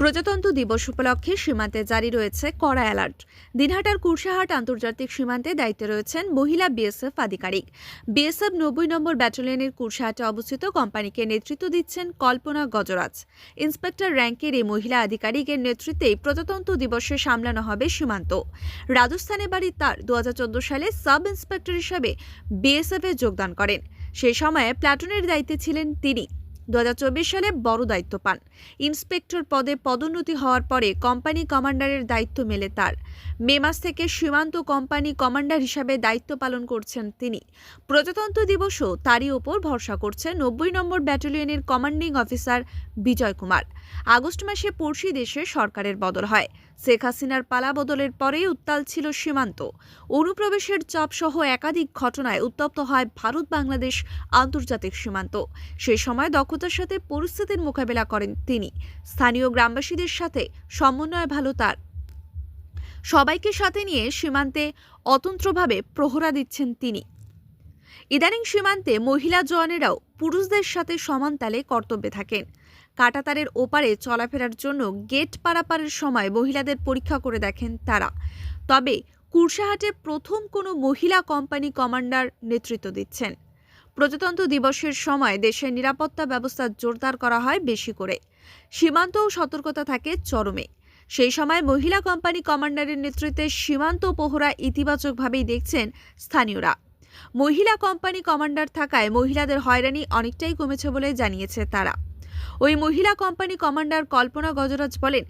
প্রজাতন্ত্র দিবস উপলক্ষে সীমান্তে জারি রয়েছে কড়া অ্যালার্ট। দিনহাটার কুরসাহাট আন্তর্জাতিক সীমান্তে দায়িত্বে রয়েছেন মহিলা বিএসএফ আধিকারিক। বিএসএফ নব্বই নম্বর ব্যাটালিয়নের কুরসাহাটে অবস্থিত কোম্পানিকে নেতৃত্ব দিচ্ছেন কল্পনা গজরাজ। ইন্সপেক্টর র্যাঙ্কের এই মহিলা আধিকারিকের নেতৃত্বেই প্রজাতন্ত্র দিবসে সামলানো হবে সীমান্ত। রাজস্থানে বাড়ি তার দু হাজার চোদ্দ সালে সাব ইন্সপেক্টর হিসাবে বিএসএফে যোগদান করেন। সেই সময়ে প্লাটুনের দায়িত্বে ছিলেন তিনি। দু হাজার চব্বিশ সালে বড় দায়িত্ব পান। ইন্সপেক্টর পদে পদোন্নতি হওয়ার পরে কোম্পানি কমান্ডারের দায়িত্ব মেলে তার। মে মাস থেকে সীমান্ত কোম্পানি কমান্ডার হিসাবে দায়িত্ব পালন করছেন তিনি। প্রজাতন্ত্র দিবসও তারই ওপর ভরসা করছে নব্বই নম্বর ব্যাটালিয়নের commanding officer Bijoy Kumar. August মাসে পড়শি দেশে সরকারের বদল হয়। শেখ হাসিনার পালা বদলের পরেই উত্তাল ছিল সীমান্ত। অনুপ্রবেশের চাপসহ একাধিক ঘটনায় উত্তপ্ত হয় ভারত বাংলাদেশ আন্তর্জাতিক সীমান্ত। সেই সময় দক্ষতার সাথে পরিস্থিতির মোকাবেলা করেন তিনি। স্থানীয় গ্রামবাসীদের সাথে সমন্বয় ভালো তার। সবাইকে সাথে নিয়ে সীমান্তে অতন্ত্রভাবে প্রহরা দিচ্ছেন তিনি। ইদানিং সীমান্তে মহিলা জওয়ানেরাও পুরুষদের সাথে সমান তালে কর্তব্যে থাকেন। কাটাতারের ওপারে চলাফেরার জন্য গেট পারাপারের সময় মহিলাদের পরীক্ষা করে দেখেন তারা। তবে কুরসাহাটে প্রথম কোনো মহিলা কোম্পানি কমান্ডার নেতৃত্ব দিচ্ছেন। প্রজাতন্ত্র দিবসের সময় দেশের নিরাপত্তা ব্যবস্থা জোরদার করা হয় বেশি করে। সীমান্তও সতর্কতা থাকে চরমে। সেই সময় মহিলা কোম্পানি কমান্ডারের নেতৃত্বে সীমান্ত প্রহরা ইতিবাচকভাবেই দেখছেন স্থানীয়রা। মহিলা কোম্পানি কমান্ডার থাকায় মহিলাদের হয়রানি অনেকটাই কমেছে বলে জানিয়েছে তারা। ওই মহিলা কোম্পানি কমান্ডার কল্পনা গজরাজ বলেন,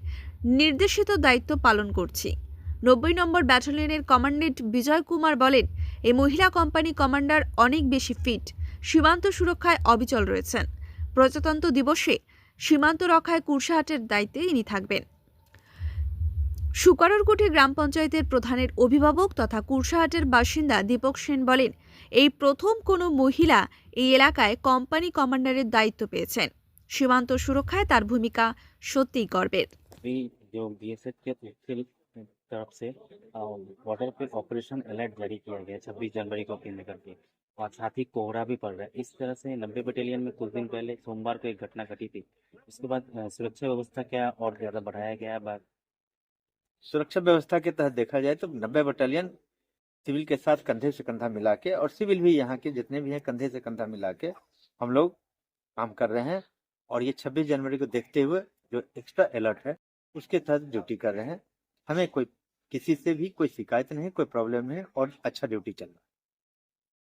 নির্দেশিত দায়িত্ব পালন করছি। নব্বই নম্বর ব্যাটালিয়নের কমান্ডেন্ট বিজয় কুমার বলেন এই মহিলা কোম্পানি কমান্ডার অনেক বেশি ফিট, সীমান্ত সুরক্ষায় অবিচল রয়েছেন। প্রজাতন্ত্র দিবসে সীমান্ত রক্ষায় কুরসাহাটের দায়িত্বে ইনি থাকবেন। সুকাররকুঠি গ্রাম পঞ্চায়েতের প্রধানের অভিভাবক তথা কুরসাহাটের বাসিন্দা দীপক সেন বলেন এই প্রথম কোনো মহিলা এই এলাকায় কোম্পানি কমান্ডারের দায়িত্ব পেয়েছেন সীমান্ত সুরক্ষায় তার ভূমিকা সত্যিই গর্বের अभी जो बी एस एफ के तरफ से बॉर्डर पे ऑपरेशन अलर्ट जारी किया गया है छब्बीस जनवरी को केंद्र करके और साथ ही कोहरा भी पड़ रहा है इस तरह से नब्बे बटालियन में कुछ दिन पहले सोमवार को एक घटना घटी थी उसके बाद अ, सुरक्षा व्यवस्था क्या और ज्यादा बढ़ाया गया है बा- सुरक्षा व्यवस्था के तहत देखा जाए तो नब्बे बटालियन सिविल के साथ कंधे से कंधा मिला के और सिविल भी यहाँ के जितने भी हैं कंधे से कंधा मिला के हम लोग काम कर रहे हैं। और ये 26 जनवरी को देखते हुए जो एक्स्ट्रा अलर्ट है, उसके तहत ड्यूटी कर रहे हैं। हमें कोई किसी से भी कोई शिकायत नहीं, कोई प्रॉब्लम नहीं और अच्छा ड्यूटी चल रहा है।